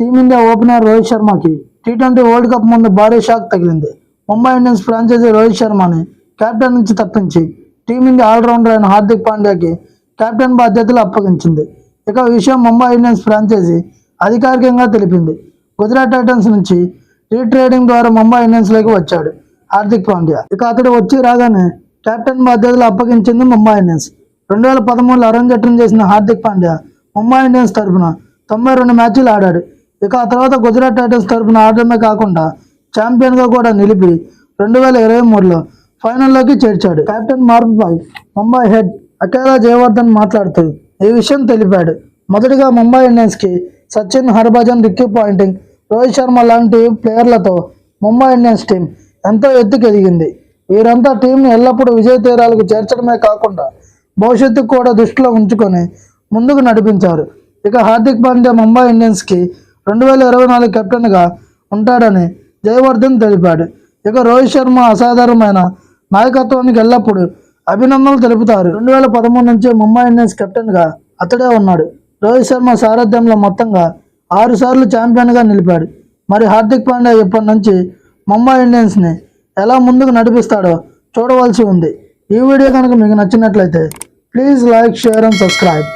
Team India opener Rohit శర్మకి T twenty world cup ముందు భారీ షాక్ తగిలింది. ముంబై ఇండియన్స్ ఫ్రాంచైజీ రోహిత్ శర్మని కెప్టెన్ నుంచి తప్పించి టీమిండియా ఆల్రౌండర్ అయిన హార్దిక్ పాండ్యాకి కెప్టెన్ బాధ్యతలు అప్పగించింది. ఇక విషయం ముంబై ఇండియన్స్ ఫ్రాంచైజీ అధికారికంగా తెలిపింది. గుజరాత్ టైటన్స్ నుంచి రీట్రేడింగ్ ద్వారా ముంబై ఇండియన్స్లోకి వచ్చాడు హార్దిక్ పాండ్యా. ఇక అతడు వచ్చి రాగానే కెప్టెన్ బాధ్యతలు అప్పగించింది ముంబై ఇండియన్స్. రెండు వేల పదమూడులో అరంగేట్రం చేసిన హార్దిక్ పాండ్యా ముంబై ఇండియన్స్ తరపున తొంభై రెండు మ్యాచ్లు ఆడాడు. ఇక ఆ తర్వాత గుజరాత్ టైటన్స్ తరపున ఆడడమే కాకుండా ఛాంపియన్గా కూడా నిలిపి రెండు వేల ఇరవై మూడులో ఫైనల్లోకి చేర్చాడు. కెప్టెన్ మార్పుపై ముంబై హెడ్ అకేలా జయవర్ధన్ మాట్లాడుతూ ఈ విషయం తెలిపాడు. మొదటిగా ముంబై ఇండియన్స్కి సచిన్ హర్భజన్ రిక్కీ పాయింటింగ్ రోహిత్ శర్మ లాంటి ప్లేయర్లతో ముంబై ఇండియన్స్ టీం ఎంతో ఎత్తుకెదిగింది. వీరంతా టీంని ఎల్లప్పుడూ విజయ తీరాలకు చేర్చడమే కాకుండా భవిష్యత్తుకు కూడా దృష్టిలో ఉంచుకొని ముందుకు నడిపించారు. ఇక హార్దిక్ పాండ్యా ముంబై ఇండియన్స్కి రెండు వేల ఇరవై నాలుగు కెప్టెన్గా ఉంటాడని జయవర్ధన్ తెలిపాడు. ఇక రోహిత్ శర్మ అసాధారణమైన నాయకత్వానికి ఎల్లప్పుడూ అభినందనలు తెలుపుతారు. రెండు వేల పదమూడు నుంచి ముంబై ఇండియన్స్ కెప్టెన్గా అతడే ఉన్నాడు. రోహిత్ శర్మ సారథ్యంలో మొత్తంగా ఆరుసార్లు ఛాంపియన్గా నిలిపాడు. మరి హార్దిక్ పాండ్యా ఇప్పటి నుంచి ముంబై ఇండియన్స్ని ఎలా ముందుకు నడిపిస్తాడో చూడవలసి ఉంది. ఈ వీడియో కనుక మీకు నచ్చినట్లయితే please like share and subscribe.